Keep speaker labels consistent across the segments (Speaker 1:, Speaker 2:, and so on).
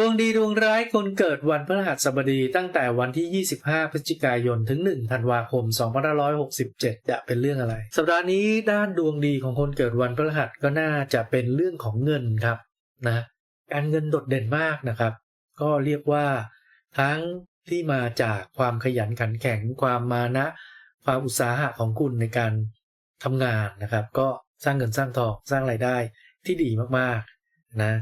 Speaker 1: ดวงดีดวงร้ายคนเกิดวันพฤหัสบดีตั้งแต่วันที่ 25 พฤศจิกายนถึง 1 ธันวาคม 2567 จะเป็นเรื่องอะไร สัปดาห์นี้ด้านดวงดีของคนเกิดวันพฤหัสก็น่าจะเป็นเรื่องของเงินครับนะการเงินโดดเด่นมากนะครับ ก็เรียกว่า ทั้งที่มาจากความขยันขันแข็งความมานะ ความอุตสาหะของคุณในการทำงานนะครับ ก็สร้างเงินสร้างทองสร้างไรายได้ที่ดีมากๆ นะ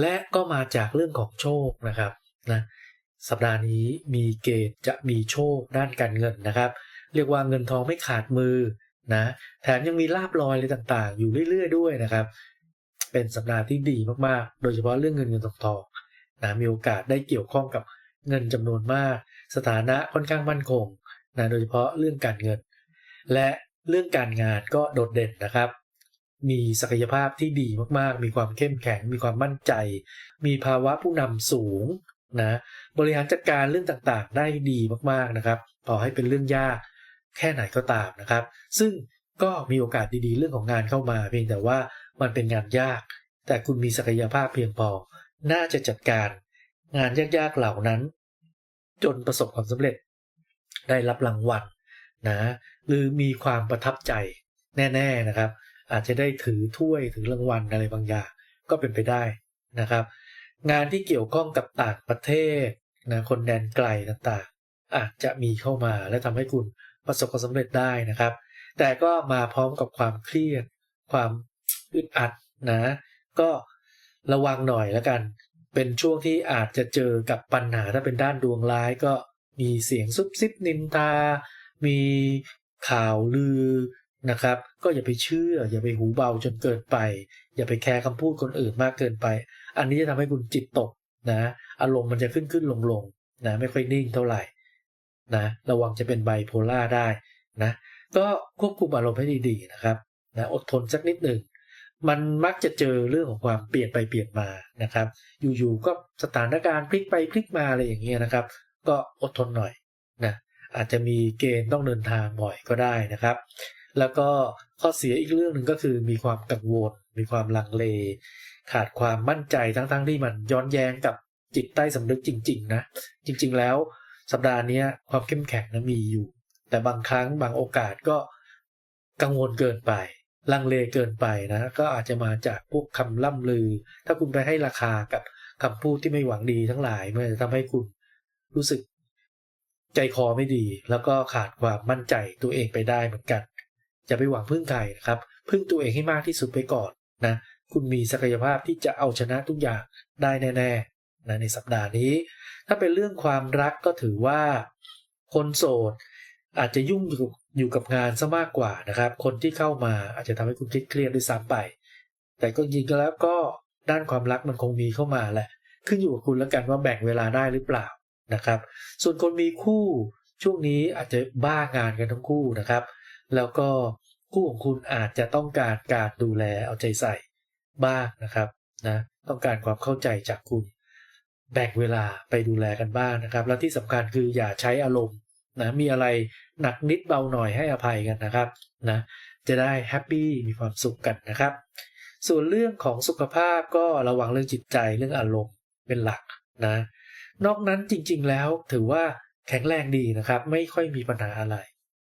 Speaker 1: และก็มาจากเรื่องของโชคนะครับนะสัปดาห์นี้มีเกณฑ์จะมีโชคด้านการเงินนะครับ เรียกว่าเงินทองไม่ขาดมือนะแถมยังมีลาบลอยอะไรต่างๆ อยู่เรื่อย ๆ ด้วยนะครับ เป็นสัปดาห์ที่ดีมากๆ โดยเฉพาะเรื่องเงินเงินทองทองนะมีโอกาสได้เกี่ยวข้องกับเงินจำนวนมาก สถานะค่อนข้างมั่นคงนะโดยเฉพาะเรื่องการเงิน และเรื่องการงานก็โดดเด่นนะครับ มีศักยภาพที่ดีมากๆ มีความเข้มแข็ง มีความมั่นใจ มีภาวะผู้นำสูงนะบริหารจัดการเรื่องต่างๆ ได้ดีมากๆนะครับต่อให้เป็นเรื่องยากแค่ไหนก็ตามนะครับ ซึ่งก็มีโอกาสดีๆ เรื่องของงานเข้ามา เพียงแต่ว่ามันเป็นงานยาก แต่คุณมีศักยภาพเพียงพอ น่าจะจัดการ งานยากๆเหล่านั้น จนประสบความสำเร็จ ได้รับรางวัลนะหรือมีความประทับใจแน่ ๆนะครับ อาจจะได้ถือถ้วยถือรางวัลอะไรบางอย่างก็เป็นไปได้นะครับ งานที่เกี่ยวข้องกับต่างประเทศนะคนแดนไกลต่างๆ อาจจะมีเข้ามาและทำให้คุณประสบความสำเร็จได้นะครับ แต่ก็มาพร้อมกับความเครียด ความอึดอัดนะ ก็ระวังหน่อยแล้วกัน เป็นช่วงที่อาจจะเจอกับปัญหาถ้าเป็นด้านดวงร้ายก็มีเสียงซุบซิบนินทา มีข่าวลือ นะครับ ก็อย่าไปเชื่อ อย่าไปหูเบาจนเกินไป อย่าไปแคร์คำพูดคนอื่นมากเกินไป อันนี้จะทำให้คุณจิตตกนะ อารมณ์มันจะขึ้นขึ้นลงลงนะไม่ค่อยนิ่งเท่าไหร่นะระวังจะเป็นไบโพล่าได้นะก็ควบคุมอารมณ์ให้ดีๆนะครับนะอดทนสักนิดหนึ่งมันมักจะเจอเรื่องของความเปลี่ยนไปเปลี่ยนมานะครับ อยู่ๆก็สถานการณ์พลิกไปพลิกมาอะไรอย่างเงี้ยนะครับ ก็อดทนหน่อยนะอาจจะมีเกณฑ์ต้องเดินทางบ่อยก็ได้นะครับ แล้วก็ข้อเสียอีกเรื่องหนึ่งก็คือมีความกังวล มีความลังเล ขาดความมั่นใจทั้งๆทที่มันย้อนแย้งกับจิตใต้สำนึกจริง ๆ นะ จริง ๆ แล้วสัปดาห์นี้ความเข้มแข็งนะมีอยู่ แต่บางครั้งบางโอกาสก็กังวลเกินไป ลังเลเกินไปนะ ก็อาจจะมาจากพวกคำล่ำลือ ถ้าคุณไปให้ราคากับคำพูดที่ไม่หวังดีทั้งหลายมันจะทำให้คุณรู้สึกใจคอไม่ดี แล้วก็ขาดความมั่นใจตัวเองไปได้เหมือนกัน อย่าไปหวังพึ่งใครนะครับ พึ่งตัวเองให้มากที่สุดไปก่อนนะ คุณมีศักยภาพที่จะเอาชนะทุกอย่างได้แน่ๆนะในสัปดาห์นี้ ถ้าเป็นเรื่องความรักก็ถือว่า คนโสดอาจจะยุ่งอยู่อยู่กับงานซะมากกว่านะครับ คนที่เข้ามาอาจจะทำให้คุณเครียดด้วยซ้ำไป แต่ก็ยิงก็แล้วก็ด้านความรักมันคงมีเข้ามาแหละ ขึ้นอยู่กับคุณแล้วกันว่าแบ่งเวลาได้หรือเปล่านะครับ ส่วนคนมีคู่ช่วงนี้อาจจะบ้างานกันทั้งคู่นะครับ แล้วก็คู่ของคุณอาจจะต้องการการดูแลเอาใจใส่บ้างนะครับนะต้องการความเข้าใจจากคุณ แบ่งเวลาไปดูแลกันบ้างนะครับ แล้วที่สำคัญคืออย่าใช้อารมณ์นะมีอะไรหนักนิดเบาหน่อยให้อภัยกันนะครับนะจะได้แฮปปี้มีความสุขกันนะครับ ส่วนเรื่องของสุขภาพก็ระวังเรื่องจิตใจเรื่องอารมณ์เป็นหลักนะนอกนั้นจริงๆแล้วถือว่าแข็งแรงดีนะครับ ไม่ค่อยมีปัญหาอะไร